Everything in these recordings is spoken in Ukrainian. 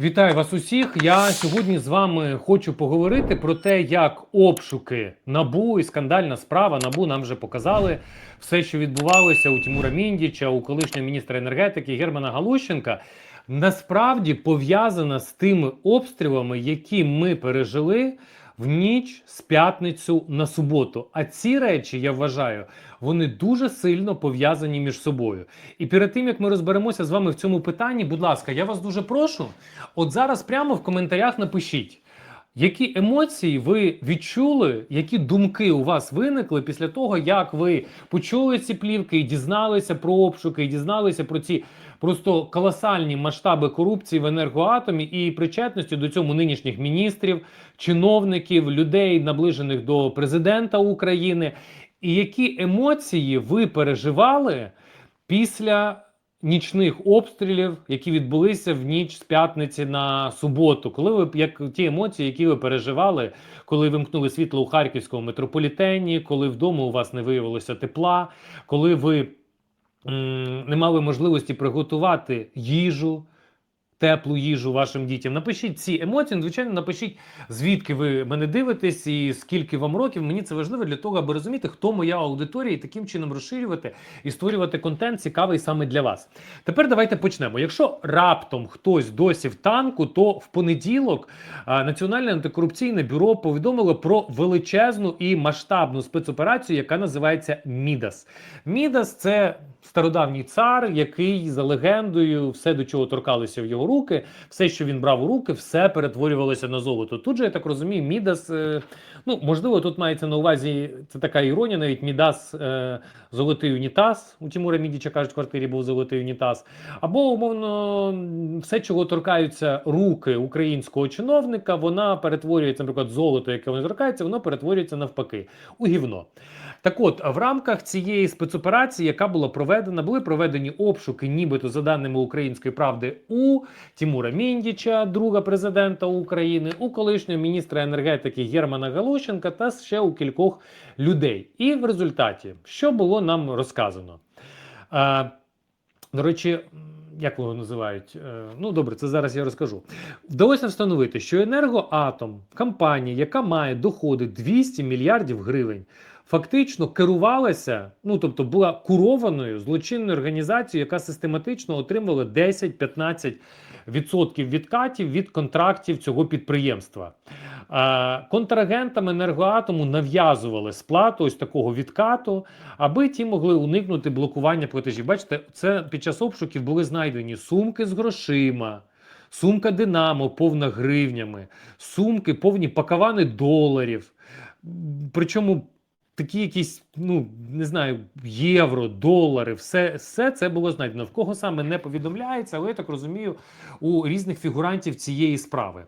Вітаю вас усіх. Я сьогодні з вами хочу поговорити про те, як обшуки набу і скандальна справа набу нам вже показали все, що відбувалося у Тимура Міндіча, у колишнього міністра енергетики Германа Галущенка, насправді пов'язана з тими обстрілами, які ми пережили в ніч з п'ятницю на суботу. А ці речі я вважаю, вони дуже сильно пов'язані між собою. І перед тим як ми розберемося з вами в цьому питанні, будь ласка, я вас дуже прошу. От зараз прямо в коментарях напишіть. Які емоції ви відчули, які думки у вас виникли після того, як ви почули ці плівки і дізналися про обшуки, і дізналися про ці просто колосальні масштаби корупції в енергоатомі і причетності до цього нинішніх міністрів, чиновників, людей, наближених до президента України, і які емоції ви переживали після нічних обстрілів, які відбулися в ніч з п'ятниці на суботу, коли ви як ті емоції, які ви переживали, коли вимкнули світло у харківському метрополітені, коли вдома у вас не виявилося тепла, коли ви не мали можливості приготувати їжу. Теплу їжу вашим дітям. Напишіть ці емоції. ну, Звичайно, напишіть, звідки ви мене дивитесь і скільки вам років. Мені це важливо для того, аби розуміти, хто моя аудиторія, і таким чином розширювати і створювати контент цікавий саме для вас. Тепер давайте почнемо. Якщо раптом хтось досі в танку, то в понеділок Національне антикорупційне бюро повідомило про величезну і масштабну спецоперацію, яка називається Мідас. Мідас це стародавній цар, який за легендою, все до чого торкалося в його руки, все, що він брав у руки, все перетворювалося на золото. Тут же я так розумію, Мідас. е, Ну, можливо, тут мається на увазі це така іронія, навіть Мідас е, золотий унітаз. У Тимура Мідіча кажуть, в квартирі був золотий унітаз. Або, умовно, все, чого торкаються руки українського чиновника, вона перетворюється, наприклад, золото, яке воно торкається, воно перетворюється навпаки у гівно. Так от, в рамках цієї спецоперації, яка була проведена, були проведені обшуки, нібито за даними української правди, у Тимура Міндіча, друга президента України, у колишнього міністра енергетики Германа Галущенка та ще у кількох людей. І в результаті, що було нам розказано? Е, до речі, як його називають? Е, Ну добре, це зараз я розкажу. Вдалося встановити, що енергоатом, компанія, яка має доходи 200 мільярдів гривень, фактично керувалася, ну тобто була курованою злочинною організацією, яка систематично отримувала 10-15% відсотків відкатів від контрактів цього підприємства. Е, Контрагентам енергоатому нав'язували сплату ось такого відкату, аби ті могли уникнути блокування платежів. Бачите, це під час обшуків були знайдені сумки з грошима. Сумка Динамо повна гривнями, сумки повні пакавани доларів. Причому такі якісь, ну не знаю, євро, долари, все, все це було знайдено. В кого саме не повідомляється, але я так розумію, у різних фігурантів цієї справи.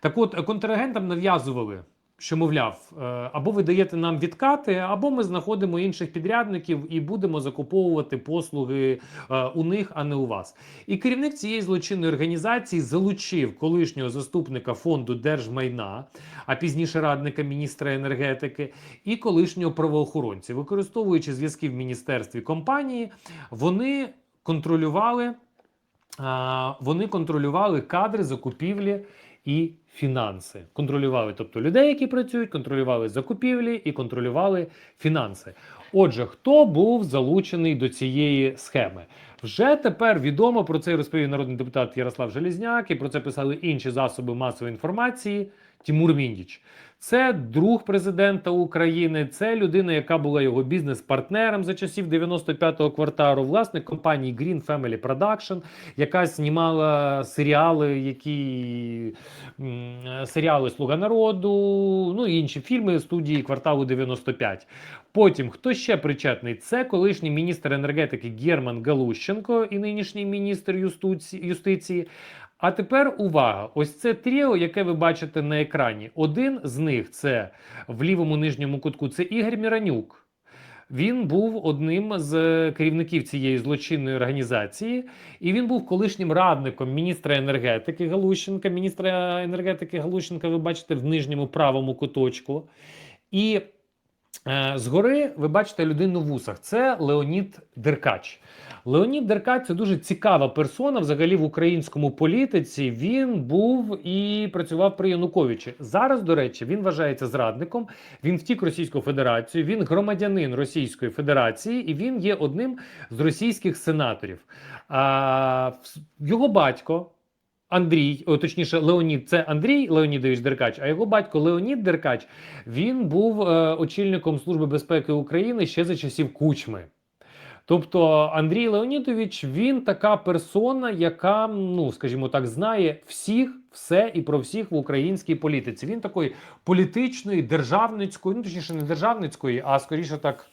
Так от, контрагентам нав'язували. Що мовляв, е, або ви даєте нам відкати, або ми знаходимо інших підрядників і будемо закуповувати послуги е, у них, а не у вас. І керівник цієї злочинної організації залучив колишнього заступника фонду держмайна, а пізніше радника міністра енергетики, і колишнього правоохоронця. Використовуючи зв'язки в міністерстві компанії, вони контролювали, вони контролювали кадри закупівлі і фінанси. Контролювали, тобто людей, які працюють, контролювали закупівлі і контролювали фінанси. Отже, хто був залучений до цієї схеми? Вже тепер відомо про це розповів народний депутат Ярослав Желізняк, і про це писали інші засоби масової інформації. Тимур Міндіч. Це друг президента України, це людина, яка була його бізнес-партнером за часів 95-го кварталу, власник компанії Green Family Production, яка знімала серіали, які серіали Слуга народу, ну і інші фільми студії кварталу 95. Потім, хто ще причетний? Це колишній міністр енергетики Герман Галущенко і нинішній міністр юстиці- юстиції. А тепер увага! Ось це тріо, яке ви бачите на екрані. Один з них це в лівому нижньому кутку. Це Ігор Міранюк. Він був одним з керівників цієї злочинної організації, і він був колишнім радником міністра енергетики Галущенка. Міністра енергетики Галущенка, ви бачите в нижньому правому куточку. І е, згори ви бачите людину в вусах. Це Леонід Деркач. Леонід Деркач це дуже цікава персона взагалі в українському політиці. Він був і працював при Януковичі. Зараз, до речі, він вважається зрадником. Він втік Російську Федерацію. Він громадянин Російської Федерації, і він є одним з російських сенаторів. А його батько. Андрій, о, точніше, Леонід, це Андрій Леонідович Деркач, а його батько Леонід Деркач він був е, очільником Служби безпеки України ще за часів Кучми. Тобто Андрій Леонідович він така персона, яка, ну скажімо так, знає всіх, все і про всіх в українській політиці. Він такої політичної, державницької, ну точніше, не державницької, а скоріше так.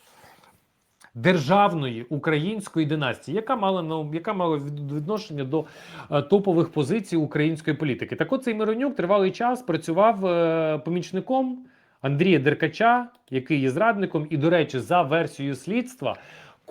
Державної української династії, яка мала ну, яка мала відношення до е, топових позицій української політики. Так от цей Миронюк тривалий час працював е, помічником Андрія Деркача, який є зрадником, і, до речі, за версією слідства.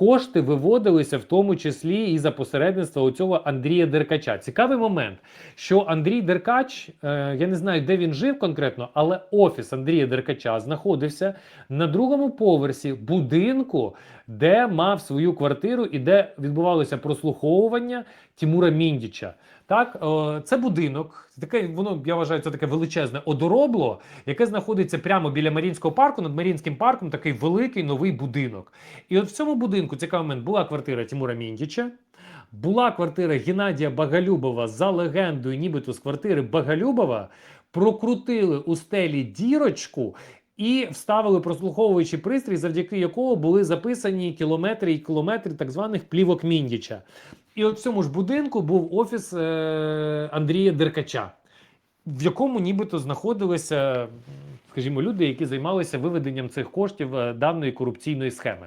Кошти виводилися в тому числі і за посередництва у цього Андрія Деркача. Цікавий момент, що Андрій Деркач, е, я не знаю, де він жив конкретно, але офіс Андрія Деркача знаходився на другому поверсі будинку, де мав свою квартиру і де відбувалося прослуховування Тімура Міндіча. Так, е, це будинок, таке воно я вважаю, це таке величезне одоробло, яке знаходиться прямо біля Марінського парку. Над Марінським парком такий великий новий будинок. І от в цьому будинку цікавий момент була квартира Тимура Міндіча. Була квартира Геннадія Багалюбова за легендою, нібито з квартири Багалюбова, прокрутили у стелі дірочку і вставили прослуховуючий пристрій, завдяки якого були записані кілометри і кілометри так званих плівок Міндіча. І от в цьому ж будинку був офіс е- Андрія Деркача, в якому нібито знаходилися, скажімо, люди, які займалися виведенням цих коштів е, даної корупційної схеми.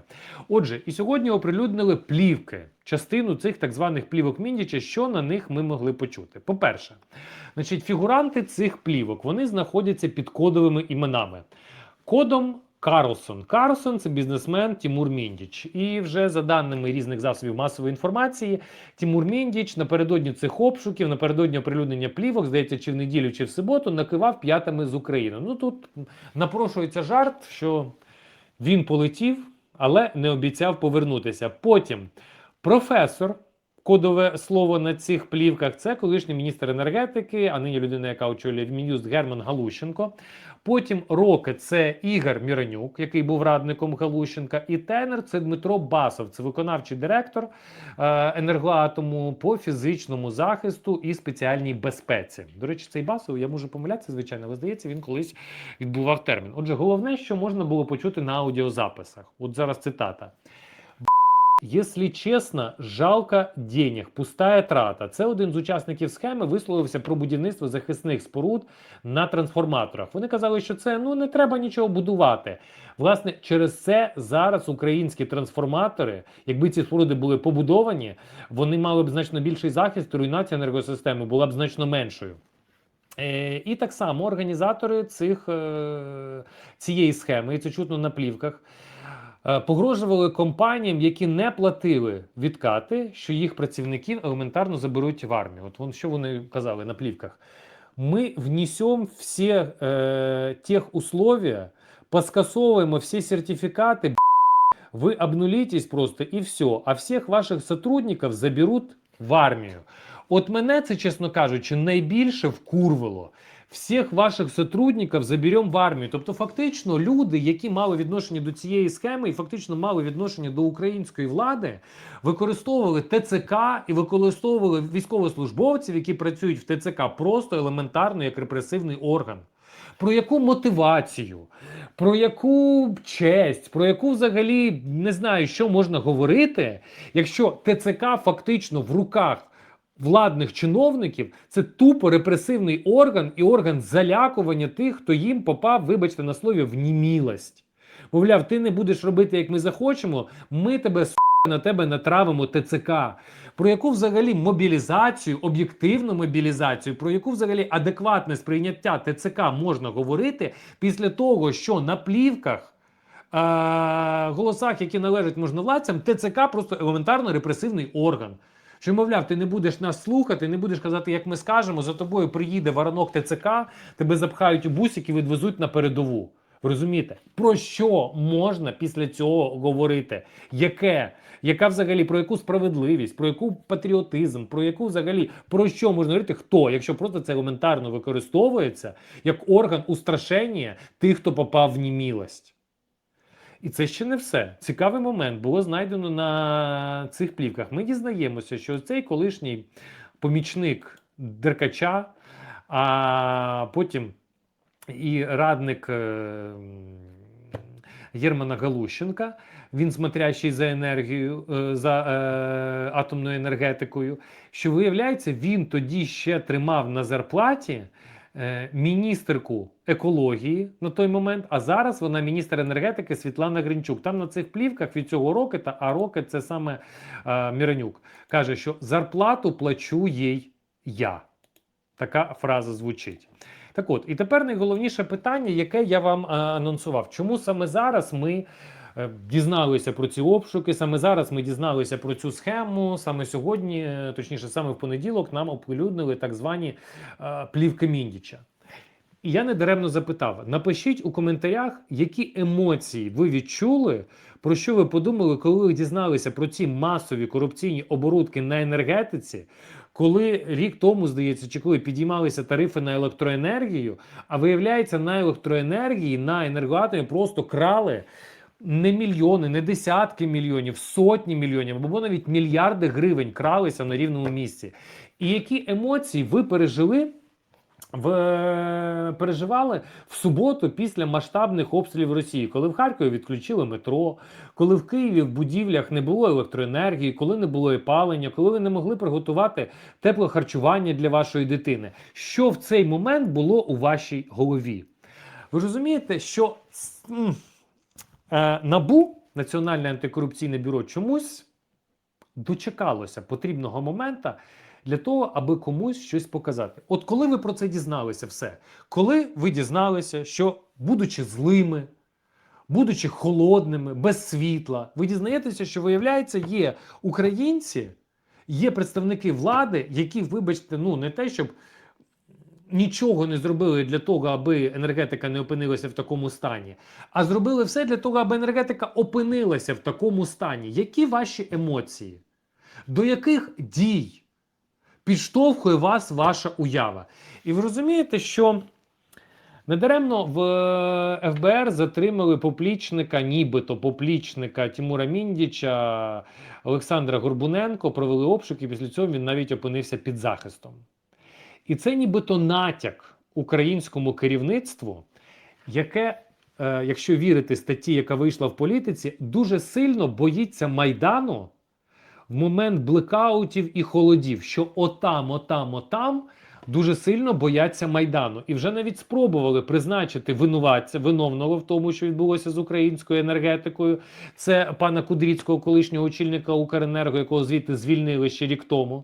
Отже, і сьогодні оприлюднили плівки, частину цих так званих плівок Міндіча, що на них ми могли почути. По-перше, значить, фігуранти цих плівок вони знаходяться під кодовими іменами. Кодом Карлсон. Карлсон це бізнесмен Тимур Міндіч. І вже за даними різних засобів масової інформації, Тимур Міндіч напередодні цих обшуків, напередодні оприлюднення плівок, здається, чи в неділю, чи в суботу, накивав п'ятами з України. Ну тут напрошується жарт, що він полетів, але не обіцяв повернутися. Потім професор. Кодове слово на цих плівках це колишній міністр енергетики, а нині людина, яка очолює Мін'юст Герман Галущенко. Потім роки це Ігор Міронюк, який був радником Галущенка, і тенер це Дмитро Басов, це виконавчий директор е, енергоатому по фізичному захисту і спеціальній безпеці. До речі, цей Басов, я можу помилятися, звичайно, але здається, він колись відбував термін. Отже, головне, що можна було почути на аудіозаписах. От зараз цитата. Если чесно, жалко денег, пустая трата. Це один з учасників схеми висловився про будівництво захисних споруд на трансформаторах. Вони казали, що це ну не треба нічого будувати. Власне, через це зараз українські трансформатори, якби ці споруди були побудовані, вони мали б значно більший захист, руйнація енергосистеми була б значно меншою. Е, і так само організатори цих, е, цієї схеми, і це чутно на плівках, погрожували компаніям, які не платили відкати, що їх працівників елементарно заберуть в армію. От вон, що вони казали на плівках. Ми внесем всі е, тех условия, поскасовуємо всі сертифікати, ви обнулитесь просто і все. А всіх ваших сотрудників заберуть в армію. От мене це, чесно кажучи, найбільше вкурвало. Всіх ваших сотрудників заберемо в армію. Тобто, фактично, люди, які мали відношення до цієї схеми і фактично мали відношення до української влади, використовували ТЦК і використовували військовослужбовців, які працюють в ТЦК, просто елементарно як репресивний орган. Про яку мотивацію, про яку честь, про яку взагалі не знаю, що можна говорити, якщо ТЦК фактично в руках владних чиновників це тупо репресивний орган і орган залякування тих, хто їм попав, вибачте на слові, в німілость. Мовляв, ти не будеш робити, як ми захочемо, ми тебе на тебе натравимо ТЦК. Про яку взагалі мобілізацію, об'єктивну мобілізацію, про яку взагалі адекватне сприйняття ТЦК можна говорити після того, що на плівках, е- голосах, які належать можновладцям, ТЦК просто елементарно репресивний орган. Що, мовляв, ти не будеш нас слухати, не будеш казати, як ми скажемо, за тобою приїде воронок ТЦК, тебе запхають у бусик і відвезуть на передову. Ви розумієте, про що можна після цього говорити? Яке? Яка взагалі про яку справедливість, про яку патріотизм, про яку взагалі про що можна говорити? Хто, якщо просто це елементарно використовується як орган устрашення тих, хто попав в німілость? І це ще не все. Цікавий момент було знайдено на цих плівках. Ми дізнаємося, що цей колишній помічник Деркача, а потім і радник е, Єрмана Галущенка, він смотрящий за енергію, е, за е, атомною енергетикою, що виявляється, він тоді ще тримав на зарплаті е, міністерку екології на той момент, а зараз вона міністр енергетики Світлана Гринчук. Там на цих плівках від цього року, та а роки це саме е, Міранюк, каже, що зарплату плачу їй я. Така фраза звучить. Так от, і тепер найголовніше питання, яке я вам е, анонсував. Чому саме зараз ми е, дізналися про ці обшуки, саме зараз ми дізналися про цю схему, саме сьогодні, е, точніше, саме в понеділок, нам оприлюднили так звані е, плівки Міндіча. І я недаремно запитав: напишіть у коментарях, які емоції ви відчули, про що ви подумали, коли ви дізналися про ці масові корупційні оборудки на енергетиці, коли рік тому, здається, чи коли підіймалися тарифи на електроенергію, а виявляється, на електроенергії, на енергоатомі просто крали не мільйони, не десятки мільйонів, сотні мільйонів, або навіть мільярди гривень кралися на рівному місці. І які емоції ви пережили? В переживали в суботу після масштабних обстрілів Росії, коли в Харкові відключили метро, коли в Києві в будівлях не було електроенергії, коли не було опалення, коли ви не могли приготувати тепле харчування для вашої дитини. Що в цей момент було у вашій голові? Ви розумієте, що НАБУ, Національне антикорупційне бюро, чомусь дочекалося потрібного момента для того, аби комусь щось показати. От коли ви про це дізналися, все, коли ви дізналися, що будучи злими, будучи холодними, без світла, ви дізнаєтеся, що виявляється, є українці, є представники влади, які, вибачте, ну не те, щоб. Нічого не зробили для того, аби енергетика не опинилася в такому стані, а зробили все для того, аби енергетика опинилася в такому стані. Які ваші емоції? До яких дій підштовхує вас ваша уява? І ви розумієте, що недаремно в е, ФБР затримали поплічника, нібито поплічника Тимура Міндіча Олександра Горбуненко, провели обшук, і після цього він навіть опинився під захистом. І це нібито натяк українському керівництву, яке, е, якщо вірити статті, яка вийшла в політиці, дуже сильно боїться Майдану в момент блекаутів і холодів, що отам, отам, отам дуже сильно бояться Майдану. І вже навіть спробували призначити винуватця, виновного в тому, що відбулося з українською енергетикою. Це пана Кудріцького, колишнього очільника Укренерго, якого звідти звільнили ще рік тому.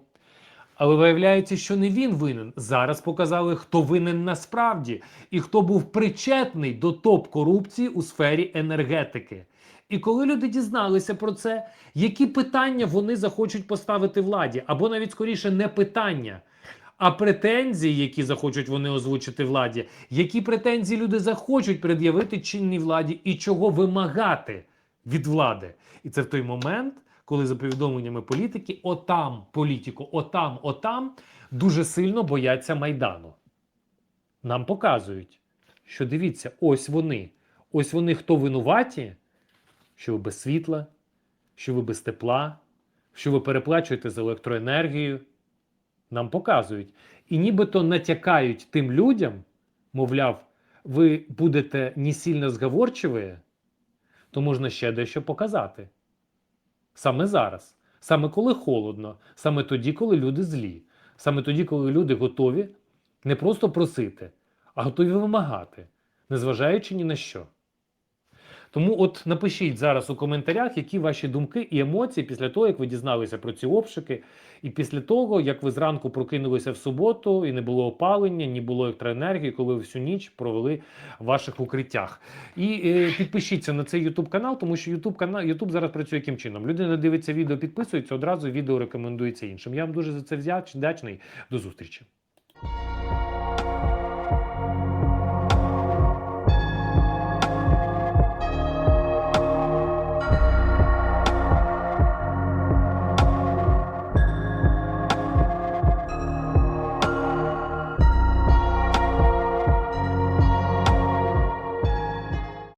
Але виявляється, що не він винен. Зараз показали, хто винен насправді і хто був причетний до топ-корупції у сфері енергетики. І коли люди дізналися про це, які питання вони захочуть поставити владі, або навіть скоріше не питання, а претензії, які захочуть вони озвучити владі, які претензії люди захочуть пред'явити чинній владі і чого вимагати від влади. І це в той момент, коли за повідомленнями політики, отам політику, отам, отам дуже сильно бояться майдану. Нам показують, що дивіться, ось вони. Ось вони хто винуваті, що ви без світла, що ви без тепла, що ви переплачуєте за електроенергію. Нам показують. І нібито натякають тим людям, мовляв, ви будете не сильно зговорчиві, то можна ще дещо показати. Саме зараз, саме коли холодно, саме тоді, коли люди злі, саме тоді, коли люди готові не просто просити, а готові вимагати, незважаючи ні на що. Тому от напишіть зараз у коментарях, які ваші думки і емоції після того, як ви дізналися про ці обшуки, і після того, як ви зранку прокинулися в суботу і не було опалення, ні було електроенергії, коли ви всю ніч провели в ваших укриттях. І е, підпишіться на цей YouTube канал, тому що YouTube канал YouTube зараз працює яким чином. Людина дивиться відео, підписується, одразу відео рекомендується іншим. Я вам дуже за це вдяч- вдячний. До зустрічі.